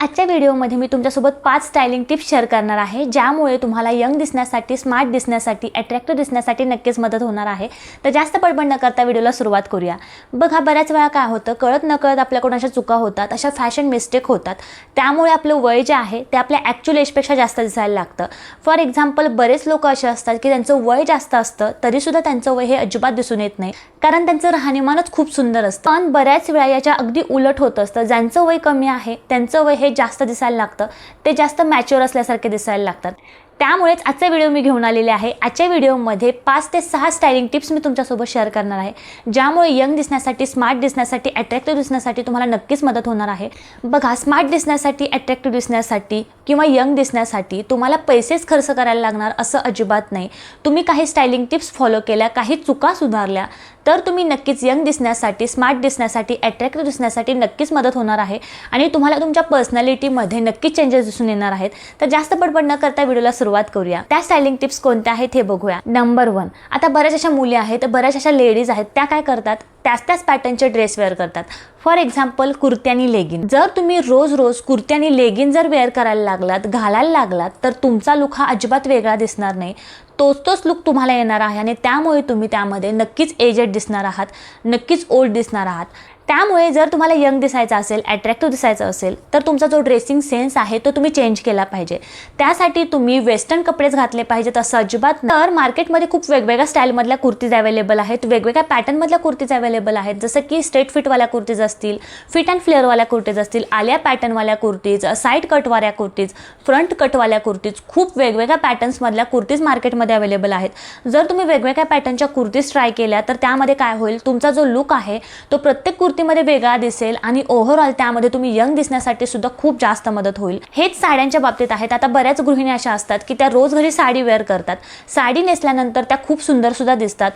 आजच्या व्हिडिओमध्ये मी तुमच्यासोबत पाच स्टायलिंग टिप्स शेअर करणार आहे ज्यामुळे तुम्हाला यंग दिसण्यासाठी स्मार्ट दिसण्यासाठी अट्रॅक्टिव्ह दिसण्यासाठी नक्कीच मदत होणार आहे. तर जास्त पडपड न करता व्हिडिओला सुरुवात करूया. बघा बऱ्याच वेळा काय होतं कळत न कळत आपल्याकडून अशा चुका होतात अशा फॅशन मिस्टेक होतात. त्यामुळे आपलं वय जे आहे ते आपल्या ॲक्च्युअल एजपेक्षा जास्त दिसायला लागतं. फॉर एक्झाम्पल बरेच लोक असे असतात की त्यांचं वय जास्त असतं तरीसुद्धा त्यांचं वय हे अजिबात दिसून येत नाही. कारण त्यांचं राहणीमानच खूप सुंदर असतं. पण बऱ्याच वेळा याच्या अगदी उलट होत असतं. ज्यांचं वय कमी आहे त्यांचं वय हे जास्त दिसायला लागतं. ते जास्त मॅच्युअर असल्यासारखे दिसायला लागतात. त्यामुळेच आजचा व्हिडिओ मी घेऊन आलेले आहे. आजच्या व्हिडिओमध्ये पाच ते सहा स्टायलिंग टिप्स मी तुमच्यासोबत शेअर करणार आहे. ज्यामुळे यंग दिसण्यासाठी स्मार्ट दिसण्यासाठी अट्रॅक्टिव्ह दिसण्यासाठी तुम्हाला नक्कीच मदत होणार आहे. बघा स्मार्ट दिसण्यासाठी अट्रॅक्टिव्ह दिसण्यासाठी किंवा यंग दिसण्यासाठी तुम्हाला पैसेच खर्च करायला लागणार असं अजिबात नाही. तुम्ही काही स्टायलिंग टिप्स फॉलो केल्या काही चुका सुधारल्या तर तुम्ही नक्कीच यंग दिसण्यासाठी स्मार्ट दिसण्यासाठी अट्रॅक्टिव्ह दिसण्यासाठी नक्कीच मदत होणार आहे. आणि तुम्हाला तुमच्या पर्सनॅलिटीमध्ये नक्कीच चेंजेस दिसून येणार आहेत. तर जास्त पडपड न करता व्हिडिओला सुरुवात करूया. त्या स्टायलिंग टिप्स कोणत्या आहेत हे बघूया. नंबर वन आता बऱ्याच अशा मुली आहेत बऱ्याच अशा लेडीज आहेत त्या काय करतात? त्याच त्याच पॅटर्नचे ड्रेस वेअर करतात. फॉर एक्झाम्पल कुर्ती आणि लेगिन जर तुम्ही रोज रोज कुर्ती आणि लेगिन जर वेअर करायला लागलात घालायला लागलात तर तुमचा लुक हा अजिबात वेगळा दिसणार नाही. तोच तोच लुक तुम्हाला येणार आहे आणि त्यामुळे तुम्ही त्यामध्ये नक्कीच एजेड दिसणार आहात नक्कीच ओल्ड दिसणार आहात. त्यामुळे जर तुम्हाला यंग दिसायचं असेल अट्रॅक्टिव्ह दिसायचं असेल तर तुमचा जो ड्रेसिंग सेन्स आहे तो तुम्ही चेंज केला पाहिजे. त्यासाठी तुम्ही वेस्टर्न कपडेच घातले पाहिजेत असं अजिबात तर मार्केटमध्ये खूप वेगवेगळ्या स्टाईलमधल्या कुर्तीज अवेलेबल आहेत वेगवेगळ्या पॅटर्नमधल्या कुर्तीज अवेलेबल आहेत. जसं की स्ट्रेट फिटवाल्या कुर्तीज असतील फिट अँड फ्लेअरवाल्या कुर्तीज असतील आलिया पॅटर्नवाल्या कुर्तीज साईड कटवाल्या कुर्तीज फ्रंट कटवाल्या कुर्तीज खूप वेगवेगळ्या पॅटर्न्समधल्या कुर्तीज मार्केटमध्ये अवेलेबल आहेत. जर तुम्ही वेगवेगळ्या पॅटर्नच्या कुर्तीज ट्राय केल्या तर त्यामध्ये काय होईल? तुमचा जो लुक आहे तो प्रत्येक कुर्ती कुर्तीमध्ये वेगळा दिसेल आणि ओव्हरऑल त्यामध्ये तुम्ही यंग दिसण्यासाठी सुद्धा खूप जास्त मदत होईल. हेच साड्यांच्या बाबतीत आहेत आता बऱ्याच गृहिणी अशा असतात की त्या रोज घरी साडी वेअर करतात. साडी नेसल्यानंतर त्या खूप सुंदर सुद्धा दिसतात.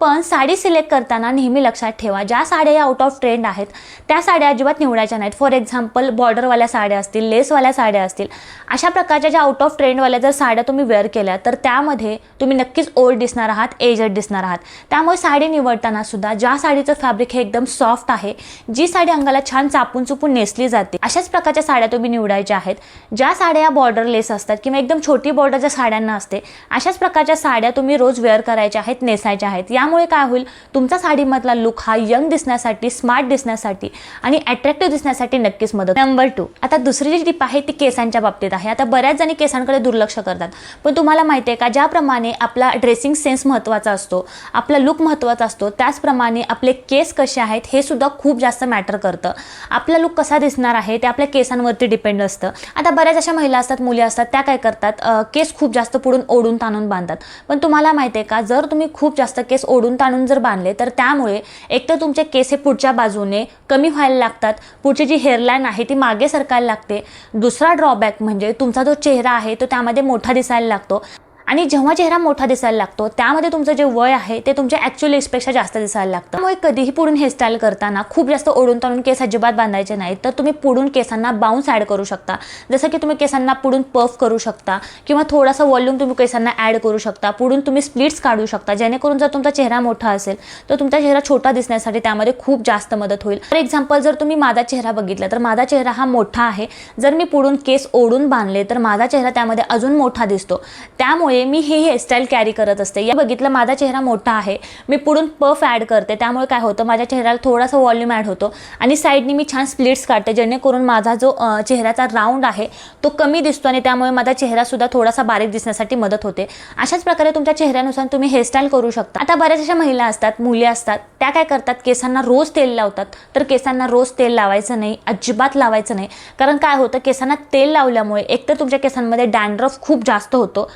पण साडी सिलेक्ट करताना नेहमी लक्षात ठेवा ज्या साड्या या आउट ऑफ ट्रेंड आहेत त्या साड्या अजिबात निवडायच्या नाहीत. फॉर एक्झाम्पल बॉर्डरवाल्या साड्या असतील लेसवाल्या साड्या असतील. अशा प्रकारच्या ज्या आउट ऑफ ट्रेंडवाल्या जर साड्या तुम्ही वेअर केल्या तर त्यामध्ये तुम्ही नक्कीच ओल्ड दिसणार आहात एजड दिसणार आहात. त्यामुळे साडी निवडताना सुद्धा ज्या साडीचं फॅब्रिक हे एकदम सॉफ्ट आहे जी साडी अंगाला छान चापून चुपून नेसली जाते अशाच प्रकारच्या साड्या तुम्ही निवडायच्या आहेत. ज्या साड्या या बॉर्डर लेस असतात किंवा एकदम छोटी बॉर्डर ज्या साड्यांना असते अशाच प्रकारच्या साड्या तुम्ही रोज वेअर करायच्या आहेत नेसायच्या आहेत. या त्यामुळे काय होईल? तुमचा साडीमधला लुक हा यंग दिसण्यासाठी स्मार्ट दिसण्यासाठी आणि अट्रॅक्टिव्ह दिसण्यासाठी नक्कीच मदत नंबर टू आता दुसरी जी टीप आहे ती केसांच्या बाबतीत आहे. आता बऱ्याच जणी केसांकडे दुर्लक्ष करतात. पण तुम्हाला माहिती आहे का ज्याप्रमाणे आपला ड्रेसिंग सेन्स महत्त्वाचा असतो आपला लुक महत्त्वाचा असतो त्याचप्रमाणे आपले केस कसे आहेत हे सुद्धा खूप जास्त मॅटर करतं. आपला लुक कसा दिसणार आहे ते आपल्या केसांवरती डिपेंड असतं. आता बऱ्याच अशा महिला असतात मुली असतात त्या काय करतात केस खूप जास्त पुढून ओढून ताणून बांधतात. पण तुम्हाला माहिती आहे का जर तुम्ही खूप जास्त केस ओढून ताणून जर बांधले तर त्यामुळे एकतर तुमचे केस हे पुढच्या बाजूने कमी व्हायला लागतात पुढची जी हेअरलाईन आहे ती मागे सरकायला लागते. दुसरा ड्रॉबॅक म्हणजे तुमचा जो चेहरा आहे तो त्यामध्ये मोठा दिसायला लागतो. आणि जेव्हा चेहरा मोठा दिसायला लागतो त्यामध्ये तुमचं जे वय आहे ते तुमच्या ॲक्च्युअल एजपेक्षा जास्त दिसायला लागतं. त्यामुळे कधीही पुढून हेअरस्टाईल करताना खूप जास्त ओढून ताणून केस अजिबात बांधायचे नाहीत. तर तुम्ही पुढून केसांना बाउन्स ॲड करू शकता. जसं की तुम्ही केसांना पुढून पफ करू शकता किंवा थोडासा वॉल्यूम तुम्ही केसांना ॲड करू शकता. पुढून तुम्ही स्प्लिट्स काढू शकता. जेणेकरून जर तुमचा चेहरा मोठा असेल तर तुमचा चेहरा छोटा दिसण्यासाठी त्यामध्ये खूप जास्त मदत होईल. फॉर एक्झाम्पल जर तुम्ही माझा चेहरा बघितला तर माझा चेहरा हा मोठा आहे. जर मी पुढून केस ओढून बांधले तर माझा चेहरा त्यामध्ये अजून मोठा दिसतो. त्यामुळे मी हे हेअरस्टाईल कॅरी करत असते. या बघितलं माझा चेहरा मोठा आहे. मी पुढून पफ ॲड करते. त्यामुळे काय होतं माझ्या चेहऱ्याला थोडासा वॉल्यूम ॲड होतो. आणि साईडनी मी छान स्प्लिट्स काढते जेणेकरून माझा जो चेहऱ्याचा राऊंड आहे तो कमी दिसतो आणि त्यामुळे माझा चेहरासुद्धा थोडासा बारीक दिसण्यासाठी मदत होते. अशाच प्रकारे तुमच्या चेहऱ्यानुसार तुम्ही हेअरस्टाईल करू शकता. आता बऱ्याच अशा महिला असतात मुली असतात त्या काय करतात केसांना रोज तेल लावतात. तर केसांना रोज तेल लावायचं नाही अजिबात लावायचं नाही. कारण काय होतं केसांना तेल लावल्यामुळे एकतर तुमच्या केसांमध्ये डॅन्ड्रफ खूप जास्त होतो.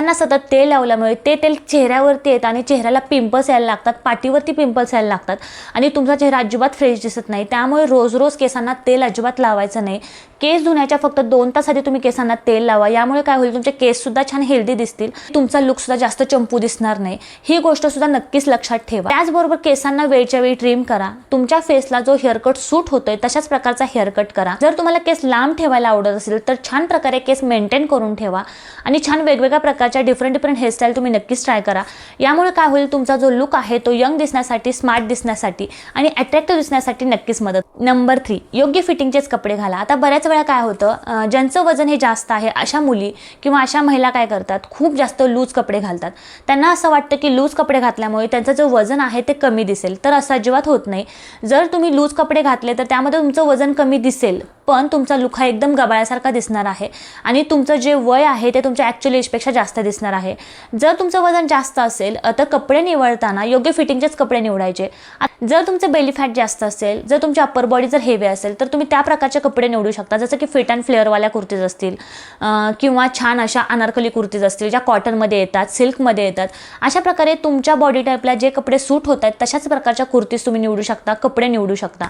केसांना सतत तेल लावल्यामुळे ते तेल चेहऱ्यावरती येतं आणि चेहऱ्याला पिंपल्स यायला लागतात पाठीवरती पिंपल्स यायला लागतात आणि तुमचा चेहरा अजिबात फ्रेश दिसत नाही. त्यामुळे रोज रोज केसांना तेल अजिबात लावायचं नाही. केस धुण्याच्या फक्त दोन तास आधी तुम्ही केसांना तेल लावा. यामुळे काय होईल तुमचे केससुद्धा छान हेल्दी दिसतील. तुमचा लुकसुद्धा जास्त चंपू दिसणार नाही. ही गोष्ट सुद्धा नक्कीच लक्षात ठेवा. त्याचबरोबर केसांना वेळच्या वेळी ट्रिम करा. तुमच्या फेसला जो हेअरकट सूट होतोय तशाच प्रकारचा हेअरकट करा. जर तुम्हाला केस लांब ठेवायला आवडत असेल तर छान प्रकारे केस मेंटेन करून ठेवा आणि छान वेगवेगळ्या प्रकार प्रकारच्या डिफरंट डिफरंट हेअरस्टाईल तुम्ही नक्कीच ट्राय करा. यामुळे काय होईल तुमचा जो लुक आहे तो यंग दिसण्यासाठी स्मार्ट दिसण्यासाठी आणि अट्रॅक्टिव्ह दिसण्यासाठी नक्कीच मदत. नंबर थ्री योग्य फिटिंगचेच कपडे घाला. आता बऱ्याच वेळा काय होतं ज्यांचं वजन हे जास्त आहे अशा मुली किंवा अशा महिला काय करतात खूप जास्त लूज कपडे घालतात. त्यांना असं वाटतं की लूज कपडे घातल्यामुळे त्यांचं जो वजन आहे ते कमी दिसेल. तर असं अजिबात होत नाही. जर तुम्ही लूज कपडे घातले तर त्यामध्ये तुमचं वजन कमी दिसेल. पण तुमचा लुखा एकदम गबाळ्यासारखा दिसणार आहे. आणि तुमचं जे वय आहे ते तुमच्या ॲक्च्युअल एजपेक्षा जास्त दिसणार आहे. जर तुमचं वजन जास्त असेल तर कपडे निवडताना योग्य फिटिंगचेच कपडे निवडायचे. जर तुमचं बेली फॅट जास्त असेल जर तुमची अप्पर बॉडी जर हेवी असेल तर तुम्ही त्या प्रकारचे कपडे निवडू शकता. जसं की फिट अँड फ्लेअरवाल्या कुर्तीज असतील किंवा छान अशा अनारकली कुर्तीज असतील ज्या कॉटनमध्ये येतात सिल्कमध्ये येतात. अशा प्रकारे तुमच्या बॉडी टाईपला जे कपडे सूट होत आहेत तशाच प्रकारच्या कुर्तीज तुम्ही निवडू शकता कपडे निवडू शकता.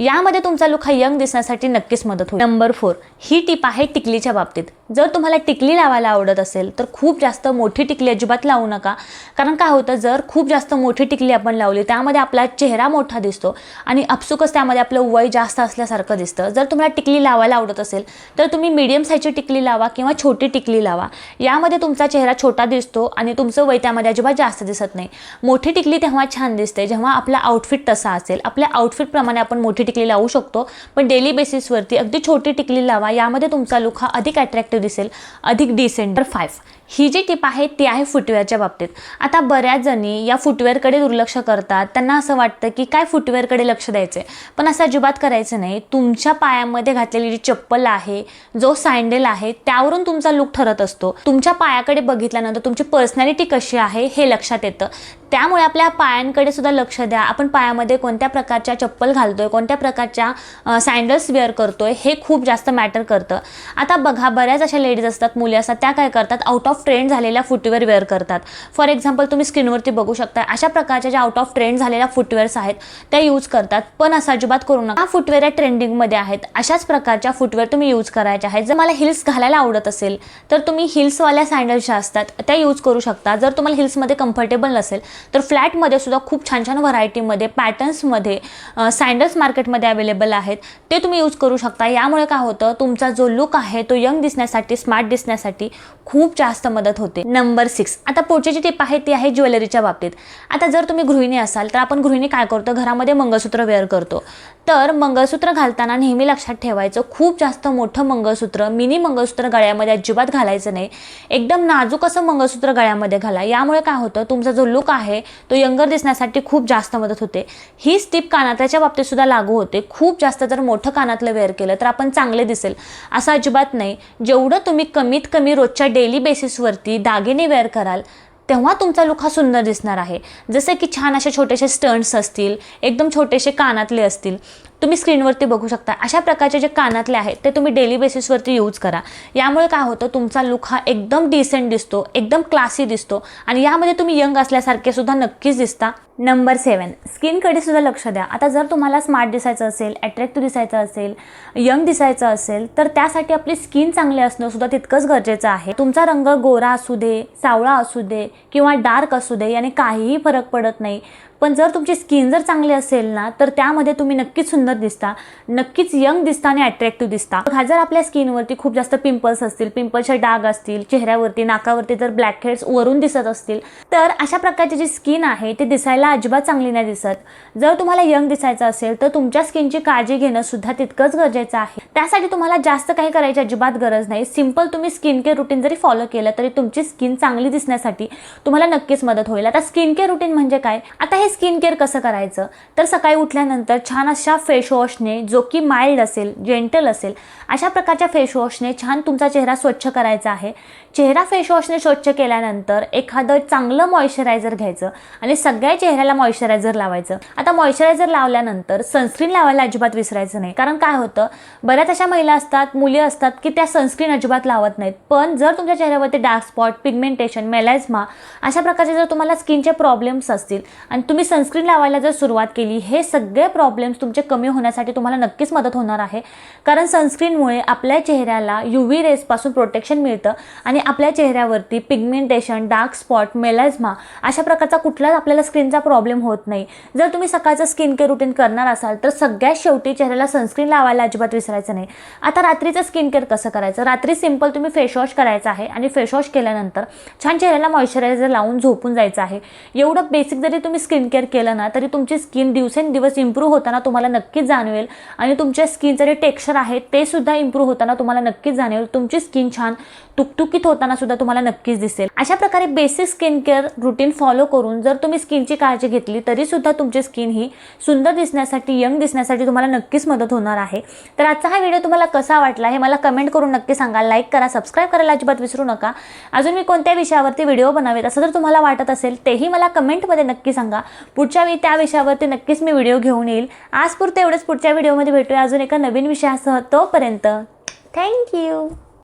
यामध्ये तुमचा लुक हा यंग दिसण्यासाठी नक्कीच मदत होईल. नंबर फोर ही टीप आहे टिकलीच्या बाबतीत. जर तुम्हाला टिकली लावायला आवडत असेल तर खूप जास्त मोठी टिकली अजिबात लावू नका. कारण काय होतं जर खूप जास्त मोठी टिकली आपण लावली त्यामध्ये आपला चेहरा मोठा दिसतो आणि अपसुकच त्यामध्ये आपलं वय जास्त असल्यासारखं दिसतं. जर तुम्हाला टिकली लावायला आवडत असेल तर तुम्ही मीडियम साईजची टिकली लावा किंवा छोटी टिकली लावा. यामध्ये तुमचा चेहरा छोटा दिसतो आणि तुमचं वय त्यामध्ये अजिबात जास्त दिसत नाही. मोठी टिकली तेव्हा छान दिसते जेव्हा आपला आउटफिट तसा असेल. आपल्या आउटफिटप्रमाणे आपण मोठी टिकली लावू शकतो पण डेली बेसिसवरती अगदी छोटी टिकली लावा यामध्ये तुमचा लुक हा अधिक अट्रॅक्टिव्ह दिसेल अधिक डिसेंट तर फाईव्ह ही जी टिप आहे ती आहे फुटवेअरच्या बाबतीत. आता बऱ्याच जणी या फुटवेअरकडे दुर्लक्ष करतात त्यांना असं वाटतं की काय फुटवेअरकडे लक्ष द्यायचं पण असं अजिबात करायचं नाही. तुमच्या पायामध्ये घातलेली जी चप्पल आहे जो सँडल आहे त्यावरून तुमचा लुक ठरत असतो. तुमच्या पायाकडे बघितल्यानंतर तुमची पर्सनॅलिटी कशी आहे हे लक्षात येतं. त्यामुळे आपल्या पायांकडे सुद्धा लक्ष द्या. आपण पायामध्ये कोणत्या प्रकारच्या चप्पल घालतोय कोणत्या प्रकारच्या सँडल्स वेअर करतोय हे खूप जास्त मॅटर करतं. आता बघा बऱ्याच अशा लेडीज असतात मुली असतात त्या काय करतात आउट ऑफ ट्रेंड झालेल्या फुटवेअर वेअर करतात. फॉर एक्झाम्पल तुम्ही स्क्रीनवरती बघू शकता अशा प्रकारच्या ज्या आउट ऑफ ट्रेंड झालेल्या फुटवेअर्स आहेत त्या यूज करतात. पण असं अजिबात करू नका. फुटवेअर या ट्रेंडिंगमध्ये आहेत अशाच प्रकारच्या फुटवेअर तुम्ही यूज करायच्या आहेत. जर मला हिल्स घालायला आवडत असेल तर तुम्ही हिल्सवाल्या सँडल्स ज्या असतात त्या यूज करू शकता. जर तुम्हाला हिल्समध्ये कम्फर्टेबल नसेल तर फ्लॅटमध्ये सुद्धा खूप छान छान व्हरायटीमध्ये पॅटर्न्समध्ये सँडल्स मार्केट मार्केटमध्ये अवेलेबल आहेत ते तुम्ही यूज करू शकता. यामुळे काय होतं तुमचा जो लुक आहे तो यंग दिसण्यासाठी स्मार्ट दिसण्यासाठी खूप जास्त मदत होते. नंबर सिक्स आता पुढची जी टिप आहे ती आहे ज्वेलरीच्या बाबतीत. आता जर तुम्ही गृहिणी असाल तर आपण गृहिणी काय करतो? घरामध्ये मंगळसूत्र वेअर करतो. तर मंगळसूत्र घालताना नेहमी लक्षात ठेवायचं खूप जास्त मोठं मंगळसूत्र मिनी मंगळसूत्र गळ्यामध्ये अजिबात घालायचं नाही. एकदम नाजूक असं मंगळसूत्र गळ्यामध्ये घाला. यामुळे काय होतं तुमचा जो लुक आहे तो यंगर दिसण्यासाठी खूप जास्त मदत होते. ही टिप कानात्याच्या बाबतीत सुद्धा लागू होते. खूप जास्त जर मोठं कानातलं वेअर केलं तर आपण चांगले दिसेल. असं अजिबात नाही. जेवढं तुम्ही कमीत कमी रोजच्या डेली बेसिसवरती दागिने वेअर कराल तेव्हा तुमचा लुक हा सुंदर दिसणार आहे. जसे की छान असे छोटेसे स्टंट्स असतील एकदम छोटेसे कानातले असतील तुम्ही स्क्रीनवरती बघू शकता. अशा प्रकारचे जे कानातले आहेत ते तुम्ही डेली बेसिसवरती यूज करा. यामुळे काय होतं तुमचा लुक हा एकदम डिसेंट दिसतो एकदम क्लासी दिसतो आणि यामध्ये तुम्ही यंग असल्यासारखे सुद्धा नक्कीच दिसता. नंबर सेवन. स्किनकडे सुद्धा लक्ष द्या. आता जर तुम्हाला स्मार्ट दिसायचं असेल अट्रॅक्टिव्ह दिसायचं असेल यंग दिसायचं असेल तर त्यासाठी आपली स्किन चांगली असणं सुद्धा तितकंच गरजेचं आहे. तुमचा रंग गोरा असू दे सावळा असू दे किंवा डार्क असू दे याने काहीही फरक पडत नाही. पण जर तुमची स्किन जर चांगली असेल ना तर त्यामध्ये तुम्ही नक्कीच सुंदर दिसता. नक्कीच यंग दिसता आणि अट्रॅक्टिव्ह दिसता. हा जर आपल्या स्किनवरती खूप जास्त पिंपल्स असतील पिंपल्सचे डाग असतील चेहऱ्यावरती नाकावरती जर ब्लॅक हेड्स वरून दिसत असतील तर अशा प्रकारची जी स्किन आहे ती दिसायला अजिबात चांगली नाही दिसत. जर तुम्हाला यंग दिसायचं असेल तर तुमच्या स्किनची काळजी घेणं सुद्धा तितकंच गरजेचं आहे. त्यासाठी तुम्हाला जास्त काही करायची अजिबात गरज नाही. सिंपल तुम्ही स्किन केअर रुटीन जरी फॉलो केलं तरी तुमची स्किन चांगली दिसण्यासाठी तुम्हाला नक्कीच मदत होईल. आता स्किन केअर रुटीन म्हणजे काय? आता हे स्किन केअर कसं करायचं? तर सकाळी उठल्यानंतर छान अशा फेसवॉशने जो की माइल्ड असेल जेंटल असेल अशा प्रकारच्या फेसवॉशने छान तुमचा चेहरा स्वच्छ करायचा आहे. चेहरा फेसवॉशने स्वच्छ केल्यानंतर एखादं चांगलं मॉइश्चरायझर घ्यायचं आणि सगळ्या चेहऱ्याला मॉइश्चरायझर लावायचं. आता मॉइश्चरायझर लावल्यानंतर सनस्क्रीन लावायला अजिबात विसरायचं नाही. कारण काय होतं? बऱ्याच अशा महिला असतात मुली असतात की त्या सनस्क्रीन अजिबात लावत नाहीत. पण जर तुमच्या चेहऱ्यावरती डार्क स्पॉट पिगमेंटेशन मेलायझमा अशा प्रकारचे जर तुम्हाला स्किनचे प्रॉब्लेम्स असतील आणि तुम्ही तुम्ही सनस्क्रीन लावायला जर सुरुवात केली हे सगळे प्रॉब्लेम्स तुमचे कमी होण्यासाठी तुम्हाला नक्कीच मदत होणार आहे. कारण सनस्क्रीनमुळे आपल्या चेहऱ्याला यू व्ही रेसपासून प्रोटेक्शन मिळतं आणि आपल्या चेहऱ्यावरती पिगमेंटेशन डार्क स्पॉट मेलाझ्मा अशा प्रकारचा कुठलाच आपल्याला स्किनचा प्रॉब्लेम होत नाही. जर तुम्ही सकाळचं स्किन केअर रुटीन करणार असाल तर सगळ्यात शेवटी चेहऱ्याला सनस्क्रीन लावायला अजिबात विसरायचं नाही. आता रात्रीचं स्किन केअर कसं करायचं? रात्री सिंपल तुम्ही फेसवॉश करायचं आहे आणि फेसवॉश केल्यानंतर छान चेहऱ्याला मॉइश्चरायझर लावून झोपून जायचं आहे. एवढं बेसिक जरी तुम्ही स्किन केअर केलं ना तरी तुमची स्किन दिवसेंदिवस इम्प्रूव्ह होताना तुम्हाला नक्कीच जाणवेल. आणि तुमच्या स्किनचं जे टेक्स्चर आहे ते सुद्धा इम्प्रूव्ह होताना तुम्हाला नक्कीच जाणवेल. तुमची स्किन छान तुकतुकीत होताना सुद्धा तुम्हाला नक्कीच दिसेल. अशा प्रकारे basic skin care routine follow करून जर तुम्ही स्किनची काळजी घेतली तरी सुद्धा तुमची स्किन ही सुंदर दिसण्यासाठी यंग दिसण्यासाठी तुम्हाला नक्कीच मदत होणार आहे. तर आजचा हा व्हिडिओ तुम्हाला कसा वाटला हे मला कमेंट करून नक्की सांगा. लाईक करा सबस्क्राईब करायला अजिबात विसरू नका. अजून मी कोणत्या विषयावरती व्हिडिओ बनावेत असं जर तुम्हाला वाटत असेल तेही मला कमेंटमध्ये नक्की सांगा. पुढच्या वेळी त्या विषयावरती नक्कीच मी व्हिडिओ घेऊन येईल. आज पुरतं एवढंच. पुढच्या व्हिडिओमध्ये भेटूया. अजून एका नवीन विषयासह तोपर्यंत. थँक्यू